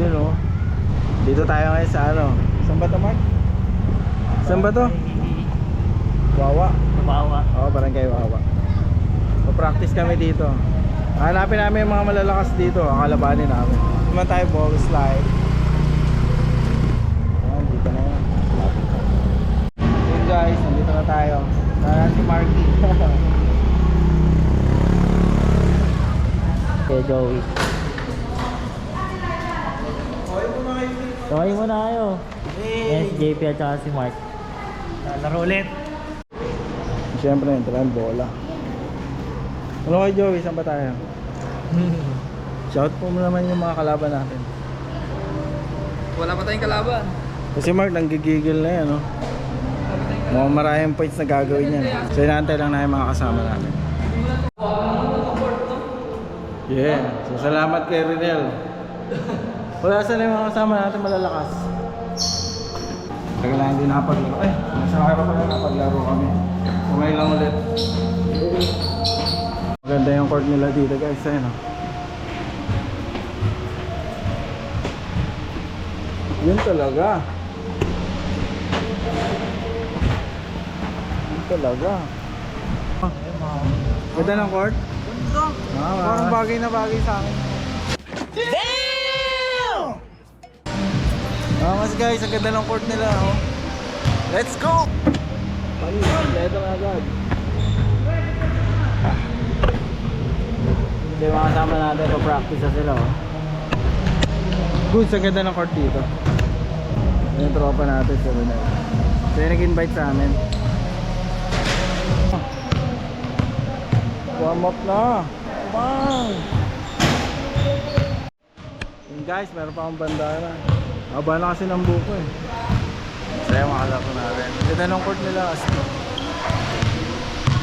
Yun oh. Dito tayo ngayon sa ano? Saan ba to, Mark? Saan ba to? Wawa. Tumawa. Oo, barangay Wawa. Pa-practice kami dito. Hanapin namin yung mga malalakas dito. Akalabanin namin. Naman tayo, ball slide. Ayan, dito na yan. Yun guys, nandito na tayo. Saan si Marky? Kaya Joey. Tawagin mo na kayo. Yan si JP at saka si Mark. Laro ulit. Siyempre, ito lang bola. Ano kay Joey? Saan ba tayo? Shout po mo naman yung mga kalaban natin. Wala pa tayong kalaban. Kasi Mark, nanggigigil na yan, no? Mukhang maraming points na gagawin yan. So, inaantay lang na yung mga kasama namin. Yeah. So, salamat kay Renel. Wala sa yung mga kasama natin malalakas. Tagal na hindi nakapaglaro. Eh, nasa araw pa na nakapaglaro kami. Kumay lang ulit. Maganda yung court nila dito guys. Ayun, no? Yun talaga. Yun talaga. Ganda ng court? Ah, Parang bagay na bagay sa akin. Mas guys, ang ganda ng court nila, oh. Let's go! Leto na agad. Hindi mga kasama natin, pa-practice na sila, oh. Good, ang ganda ng court dito. Yung tropa natin sa Runel. So yung nag-invite sa amin. Warm up na. Bang! Yun guys, meron pa akong bandana. Haba na kasi ng buko eh. Saya makala ko na rin. Ganda ng court nila kasi.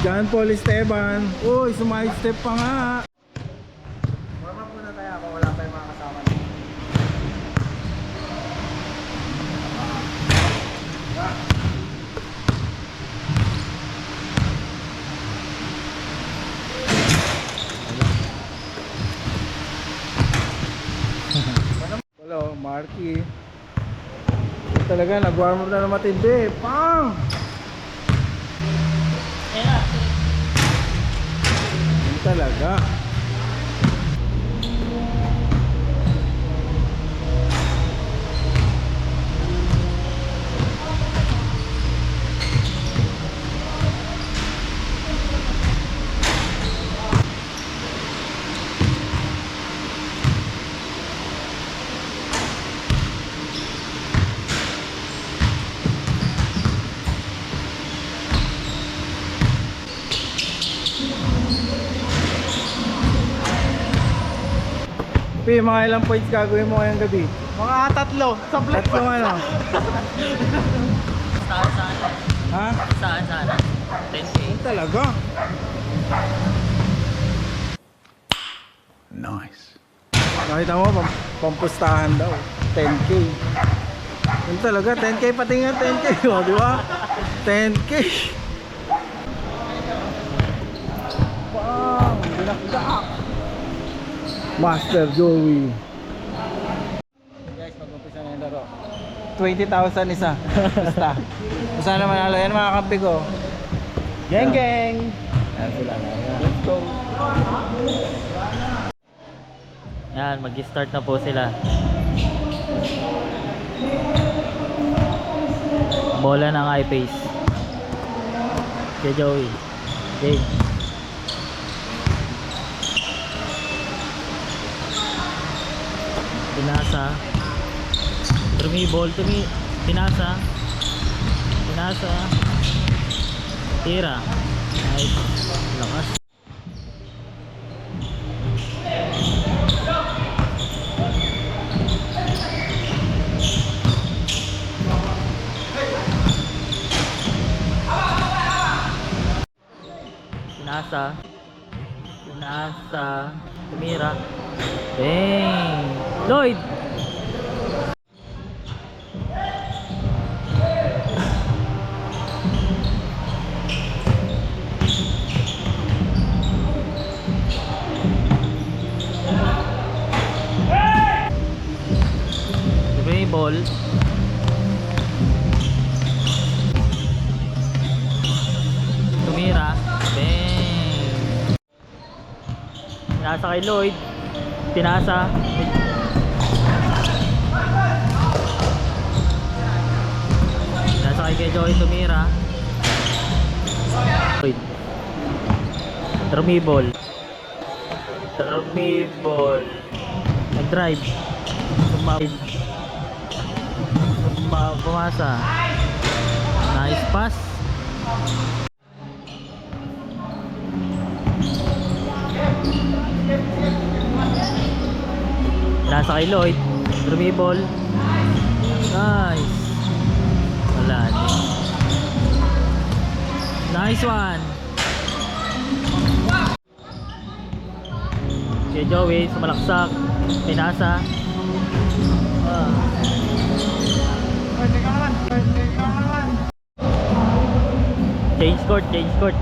John Paul Esteban. Uy, sumahid step pa nga. Warm up muna tayo kung wala tayong mga kasama. Hello, Marky. Talaga, nag-warm up na ng matindi. Pang! Yun talaga. Pi, mga ilang points gagawin mo ngayong gabi? Mga tatlo. Sa Tatlong ano? Saan saan? Ha? Saan saan? 10k. Yun talaga. Nice. Nakita mo, pam pampustahan daw. 10k. Yun talaga, 10k pati nga 10k. O, di ba? 10k. Bang! Binakdak! Master Joey. Guys, mag-umpisa na yung laro. 20,000 isa. Basta. Basta naman manalo. Yan mga kampi ko. Geng geng! Ayan sila. Let's go. Yan, mag-start na po sila. Bola ng I-Pace. Kay Joey. Game. Pinasa. Tumibol. Tumi pinasa. Pinasa. Tira. Nice. Lakas. Pinasa. Pinasa. Tumira. Dang. Lloyd! Rumibol. Tumira. Pinasa kay Lloyd. Pinasa. Pinasa kay kay Joey Tumira. Lloyd. Rumibol. Rumibol. Nag-drive. Tumawid. Tuma- Pumasa. Nice pass. Nasa kay Lloyd. Drumibol. Nice. Wala din. Nice one. Si Joey sumalaksak. Pinasa. Ah. Change court, change court.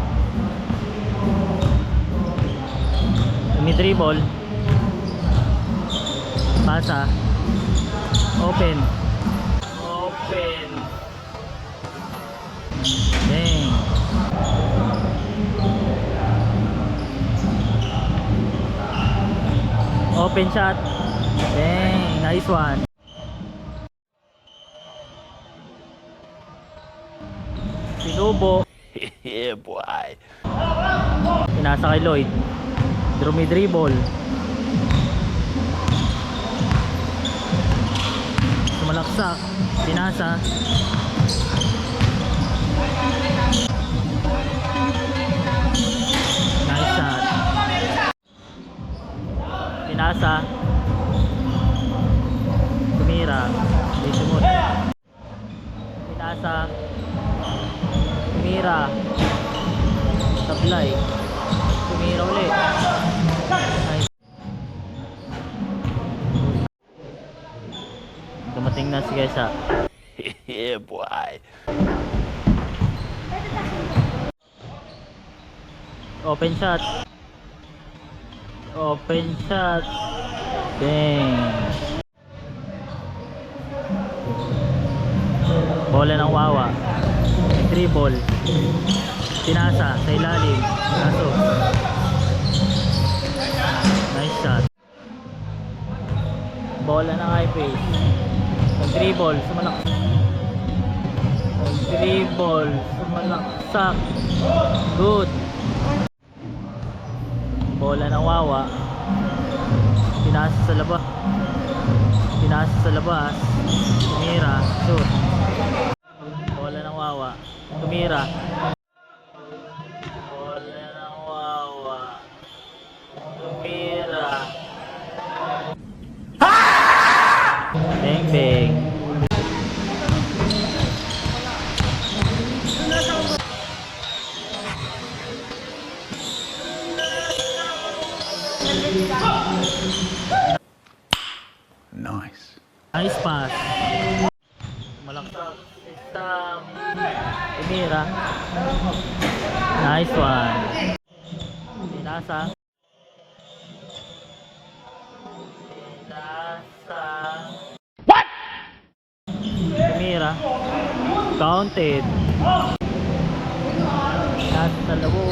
Umidribble. Pasa. Open. Open. Dang. Open shot. Dang, nice one. Sinubo. yeah, boy. Pinasa kay Lloyd. Drumi Sumalaksak. Pinasa. Nice shot. Pinasa. Tumira. Hindi sumunod. Pinasa. Tumira. Tablay. Tumira ulit. Na si Kesa. yeah, boy. Open shot. Open shot. Dang. Bola ng Wawa. Dribble. Pinasa sa ilalim. Kaso. Nice shot. Bola ng high pace. Nag-dribble. Sumalaksak. Nag-dribble. Sumalaksak. Good. Bola ng Wawa. Pinasa sa labas. Pinasa sa labas. Tumira. Shoot. Bola ng Wawa. Tumira. What? Tumira. Counted. Nasa sa. Tumira.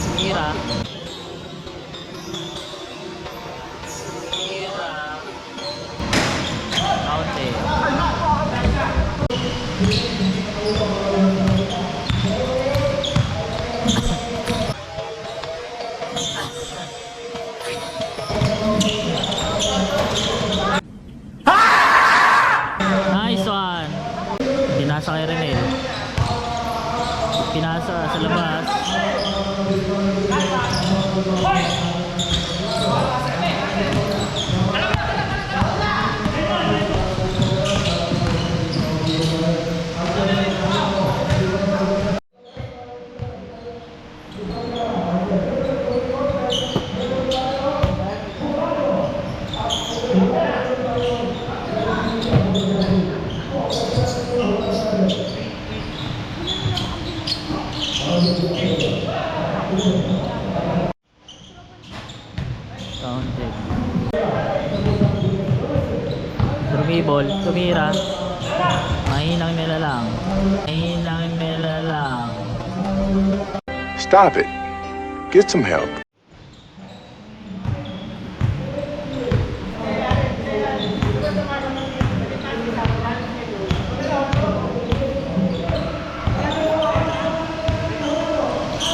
Tumira. Tumibol, tumira. Mahinang nila lang. Mahinang nila lang. Stop it. Get some help.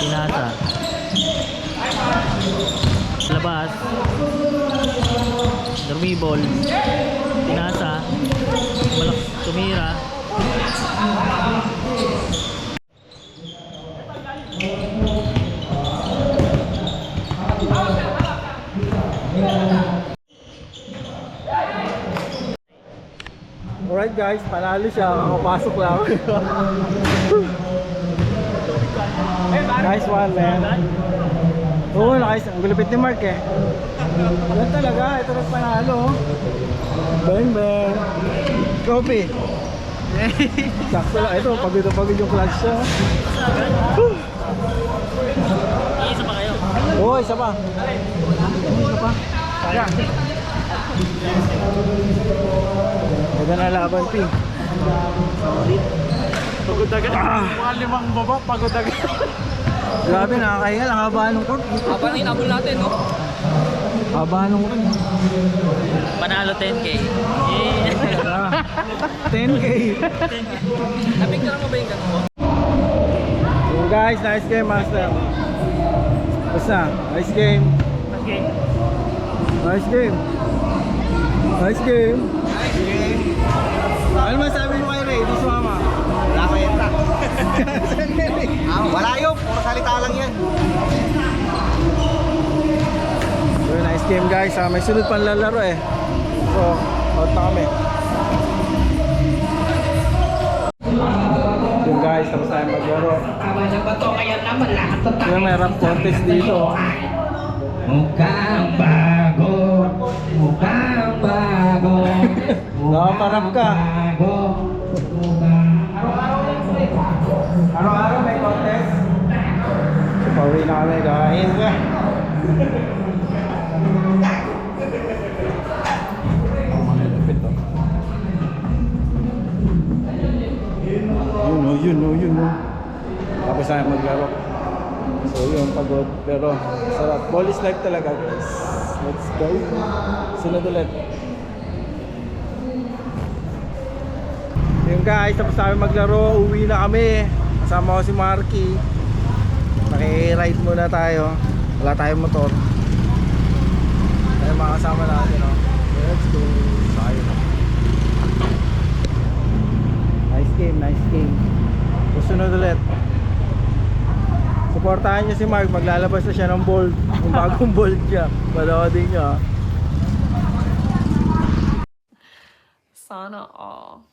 Pinasa. Labas. Tumibol. Pinasa. Malak tumira. Alright guys, panalo siya. Makapasok lang. nice one, man. Oo, nice. Ang gulupit ni Mark eh. Yan talaga. Ito na panalo. oh. Bang, bang. Copy. Sakto lang. Ito, pagod na pagod yung clutch siya. Isa pa kayo. Oo, isa pa. Isa pa. Kaya. Ganda na laban, P. Pagod agad. Ah. Mga limang baba, pagod agad. Grabe, nakakahinga. Ang haba ng court. Haba na inabol natin, no? Haba ng court. Panalo 10k. Yeah. Ah, 10k. Napicture mo ba yung ganun mo? So guys, nice game, Master. Basta, nice game. Nice game. Nice game. Ano masabi mo kay Ray? Di sumama. Wala ko yata. ah, wala yun. Puro salita lang yan. So, nice game guys. Ah, may sunod pang lalaro eh. So, out na kami. Yun guys, tapos tayo maglaro. Yung may rap contest dito. Mukhang bago. Mukhang bago. Nakaparap ka. Araw-araw may contest. So, pauwi na kami guys. pagod. Pero sarap. Ball is life talaga guys. Let's go. Sunod ulit. Yun guys, tapos tayo maglaro. Uwi na kami. Kasama ko si Marky. Naki-ride muna tayo. Wala tayong motor. Tayo mga kasama natin. Oh. Let's go. Tayo na. Nice game, nice game. Susunod ulit. Suportahan niyo si Mark, maglalabas na siya ng bold. Yung bagong bold niya. Panoodin niyo. Sana all.